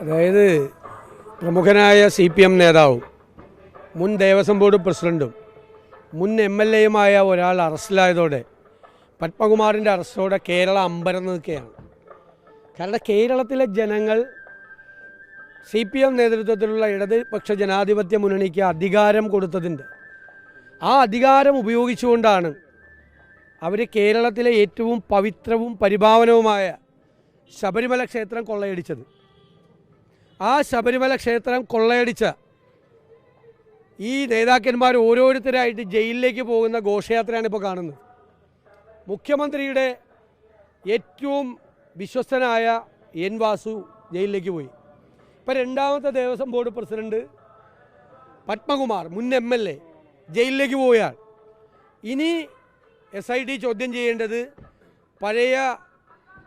അതായത് പ്രമുഖനായ C P M നേതാവും മുൻ ദേവസ്വം ബോർഡ് പ്രസിഡന്റും മുൻ എം എൽ എയുമായ ഒരാൾ അറസ്റ്റിലായതോടെ പത്മകുമാറിന്റെ അറസ്റ്റോടെ കേരളം അമ്പരന്ന് നിൽക്കുകയാണ്. കാരണം കേരളത്തിലെ ജനങ്ങൾ സി പി എം നേതൃത്വത്തിലുള്ള ഇടതുപക്ഷ ജനാധിപത്യ മുന്നണിക്ക് അധികാരം കൊടുത്തതിന്റെ ആ അധികാരം ഉപയോഗിച്ചുകൊണ്ടാണ് അവർ കേരളത്തിലെ ഏറ്റവും പവിത്രവും പരിഭാവനവുമായ ശബരിമല ക്ഷേത്രം കൊള്ളയടിച്ചത്. ആ ശബരിമല ക്ഷേത്രം കൊള്ളയടിച്ച ഈ നേതാക്കന്മാർ ഓരോരുത്തരായിട്ട് ജയിലിലേക്ക് പോകുന്ന ഘോഷയാത്രയാണ് ഇപ്പോൾ കാണുന്നത്. മുഖ്യമന്ത്രിയുടെ ഏറ്റവും വിശ്വസ്തനായ എൻ വാസു ജയിലിലേക്ക് പോയി. ഇപ്പം രണ്ടാമത്തെ ദേവസ്വം ബോർഡ് പ്രസിഡന്റ് പത്മകുമാർ മുൻ എം എൽ എ ജയിലിലേക്ക് പോയാൽ ഇനി എസ് ഐ ഡി ചോദ്യം ചെയ്യേണ്ടത് പഴയ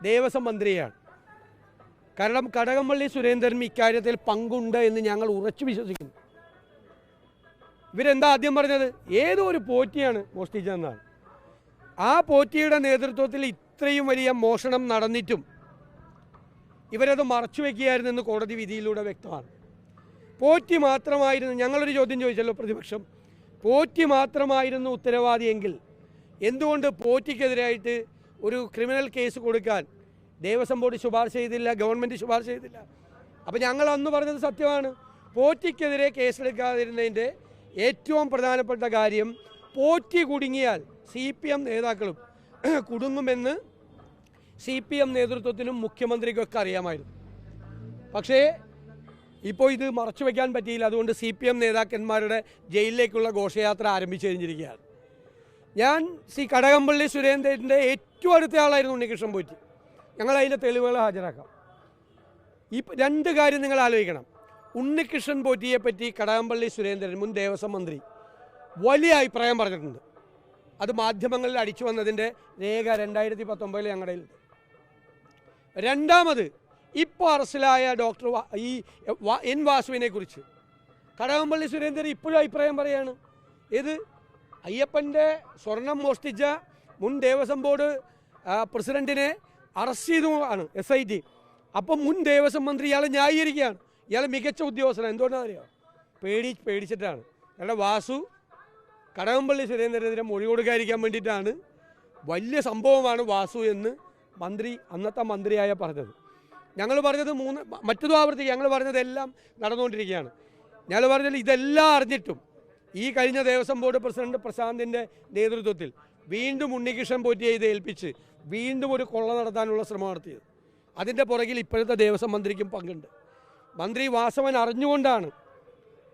ദേവസ്വം മന്ത്രിയാണ്. കാരണം കടകംപള്ളി സുരേന്ദ്രൻ ഇക്കാര്യത്തിൽ പങ്കുണ്ട് എന്ന് ഞങ്ങൾ ഉറച്ചു വിശ്വസിക്കുന്നു. ഇവരെന്താ ആദ്യം പറഞ്ഞത്? ഏതോ ഒരു പോറ്റിയാണ് മോഷ്ടിച്ചതെന്നാണ് ആ പോറ്റിയുടെ നേതൃത്വത്തിൽ ഇത്രയും വലിയ മോഷണം നടന്നിട്ടും ഇവരത് മറച്ചു വയ്ക്കുകയായിരുന്നെന്ന് കോടതി വിധിയിലൂടെ വ്യക്തമാണ്. പോറ്റി മാത്രമായിരുന്നു ഞങ്ങളൊരു ചോദ്യം ചോദിച്ചല്ലോ പ്രതിപക്ഷം. പോറ്റി മാത്രമായിരുന്നു ഉത്തരവാദിയെങ്കിൽ എന്തുകൊണ്ട് പോറ്റിക്കെതിരായിട്ട് ഒരു ക്രിമിനൽ കേസ് കൊടുക്കാൻ ദേവസ്വം ബോർഡ് ശുപാർശ ചെയ്തില്ല ഗവൺമെന്റ് ശുപാർശ ചെയ്തില്ല. അപ്പോൾ ഞങ്ങൾ അന്ന് പറഞ്ഞത് സത്യമാണ്. പോറ്റിക്കെതിരെ കേസെടുക്കാതിരുന്നതിന്റെ ഏറ്റവും പ്രധാനപ്പെട്ട കാര്യം പോറ്റി കുടുങ്ങിയാൽ സി പി എം നേതാക്കളും കുടുങ്ങുമെന്ന് സി പി എം നേതൃത്വത്തിനും മുഖ്യമന്ത്രിക്കൊക്കെ അറിയാമായിരുന്നു. പക്ഷേ ഇപ്പോൾ ഇത് മറച്ചു വയ്ക്കാൻ പറ്റിയില്ല. അതുകൊണ്ട് സി പി എം നേതാക്കന്മാരുടെ ജയിലിലേക്കുള്ള ഘോഷയാത്ര ആരംഭിച്ചു കഴിഞ്ഞിരിക്കുകയാണ്. ഞാൻ സി കടകംപള്ളി സുരേന്ദ്രന്റെ ഏറ്റവും അടുത്ത ആളായിരുന്നു ഉണ്ണികൃഷ്ണൻ പോറ്റി. ഞങ്ങൾ അതിന്റെ തെളിവുകൾ ഹാജരാക്കാം. ഈ രണ്ട് കാര്യം നിങ്ങൾ ആലോചിക്കണം. ഉണ്ണികൃഷ്ണൻ പോറ്റിയെ പറ്റി കടകംപള്ളി സുരേന്ദ്രൻ മുൻ ദേവസ്വം മന്ത്രി വലിയ അഭിപ്രായം പറഞ്ഞിട്ടുണ്ട്. അത് മാധ്യമങ്ങളിൽ അടിച്ചു വന്നതിന്റെ രേഖ രണ്ടായിരത്തി പത്തൊമ്പതിൽ ഞങ്ങളുടെ രണ്ടാമത് ഇപ്പോൾ അറസ്റ്റിലായ ഡോക്ടർ ഈ എൻ വാസുവിനെ കുറിച്ച്. കടകംപള്ളി സുരേന്ദ്രൻ ഇപ്പോഴും അഭിപ്രായം പറയാണ്. ഇത് അയ്യപ്പന്റെ സ്വർണം മോഷ്ടിച്ച മുൻ ദേവസ്വം ബോർഡ് പ്രസിഡന്റിനെ അറസ്റ്റ് ചെയ്തു ആണ് എസ് ഐ ടി അപ്പം മുൻ ദേവസ്വം മന്ത്രി ഇയാളെ ന്യായീകരിക്കുകയാണ്. ഇയാൾ മികച്ച ഉദ്യോഗസ്ഥനാണ്. എന്തുകൊണ്ടാണ് അറിയാം പേടി പേടിച്ചിട്ടാണ്. ഇയാളുടെ വാസു കടകംപള്ളി സുരേന്ദ്രനെതിരെ മൊഴി കൊടുക്കാതിരിക്കാൻ വേണ്ടിയിട്ടാണ് വലിയ സംഭവമാണ് വാസു എന്ന് മന്ത്രി അന്നത്തെ മന്ത്രിയായ പറഞ്ഞത്. ഞങ്ങൾ പറഞ്ഞത് മൂന്ന് മറ്റതും ആവർത്തിക്കുക ഞങ്ങൾ പറഞ്ഞതെല്ലാം നടന്നുകൊണ്ടിരിക്കുകയാണ്. ഞങ്ങൾ പറഞ്ഞത് ഇതെല്ലാം അറിഞ്ഞിട്ടും ഈ കഴിഞ്ഞ ദേവസ്വം ബോർഡ് പ്രസിഡന്റ് പ്രശാന്തിന്റെ നേതൃത്വത്തിൽ വീണ്ടും ഉണ്ണികൃഷ്ണൻ പോറ്റിയെ ഇത് ഏൽപ്പിച്ച് വീണ്ടും ഒരു കൊള്ള നടത്താനുള്ള ശ്രമം നടത്തിയത്. അതിന്റെ പുറകിൽ ഇപ്പോഴത്തെ ദേവസ്വം മന്ത്രിക്കും പങ്കുണ്ട്. മന്ത്രി വാസവൻ അറിഞ്ഞുകൊണ്ടാണ്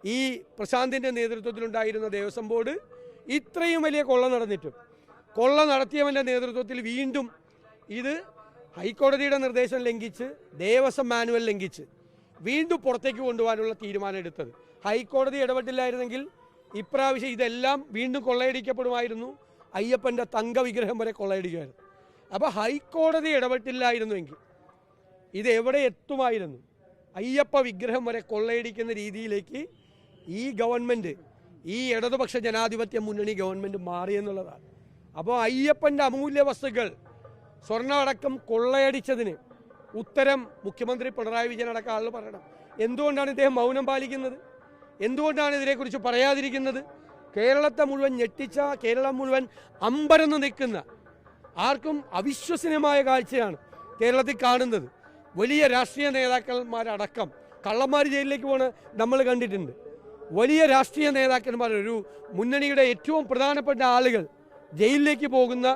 ഈ പ്രശാന്തിന്റെ നേതൃത്വത്തിലുണ്ടായിരുന്ന ദേവസ്വം ബോർഡ് ഇത്രയും വലിയ കൊള്ള നടന്നിട്ടും. കൊള്ള നടത്തിയവന്റെ നേതൃത്വത്തിൽ വീണ്ടും ഇത് ഹൈക്കോടതിയുടെ നിർദ്ദേശം ലംഘിച്ച് ദേവസ്വം മാനുവൽ ലംഘിച്ച് വീണ്ടും പുറത്തേക്ക് കൊണ്ടുപോകാനുള്ള തീരുമാനം എടുത്തത്. ഹൈക്കോടതി ഇടപെട്ടില്ലായിരുന്നെങ്കിൽ ഇപ്രാവശ്യം ഇതെല്ലാം വീണ്ടും കൊള്ളയടിക്കപ്പെടുമായിരുന്നു. അയ്യപ്പന്റെ തങ്കവിഗ്രഹം വരെ കൊള്ളയടിക്കുമായിരുന്നു. അപ്പോൾ ഹൈക്കോടതി ഇടപെട്ടില്ലായിരുന്നുവെങ്കിൽ ഇത് എവിടെ എത്തുമായിരുന്നു? അയ്യപ്പ വിഗ്രഹം വരെ കൊള്ളയടിക്കുന്ന രീതിയിലേക്ക് ഈ ഗവൺമെന്റ് ഈ ഇടതുപക്ഷ ജനാധിപത്യ മുന്നണി ഗവൺമെന്റ് മാറിയെന്നുള്ളതാണ് അപ്പോൾ അയ്യപ്പന്റെ അമൂല്യ വസ്തുക്കൾ സ്വർണമടക്കം കൊള്ളയടിച്ചതിന് ഉത്തരം മുഖ്യമന്ത്രി പിണറായി വിജയൻ അടക്കം ആളുകൾ പറയണം. എന്തുകൊണ്ടാണ് ഇദ്ദേഹം മൗനം പാലിക്കുന്നത്? എന്തുകൊണ്ടാണ് ഇതിനെക്കുറിച്ച് പറയാതിരിക്കുന്നത്? കേരളത്തെ മുഴുവൻ ഞെട്ടിച്ച കേരളം മുഴുവൻ അമ്പരന്ന് നിൽക്കുന്ന ആർക്കും അവിശ്വസനീയമായ കാഴ്ചയാണ് കേരളത്തിൽ കാണുന്നത്. വലിയ രാഷ്ട്രീയ നേതാക്കന്മാരടക്കം കള്ളന്മാർ ജയിലിലേക്ക് പോണ നമ്മൾ കണ്ടിട്ടുണ്ട്. വലിയ രാഷ്ട്രീയ നേതാക്കന്മാർ ഒരു മുന്നണിയുടെ ഏറ്റവും പ്രധാനപ്പെട്ട ആളുകൾ ജയിലിലേക്ക് പോകുന്ന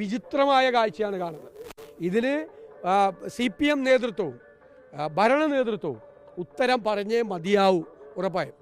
വിചിത്രമായ കാഴ്ചയാണ് കാണുന്നത്. ഇതിന് സി പി എം നേതൃത്വവും ഭരണ നേതൃത്വവും ഉത്തരം പറഞ്ഞേ മതിയാവൂ ഉറപ്പായും.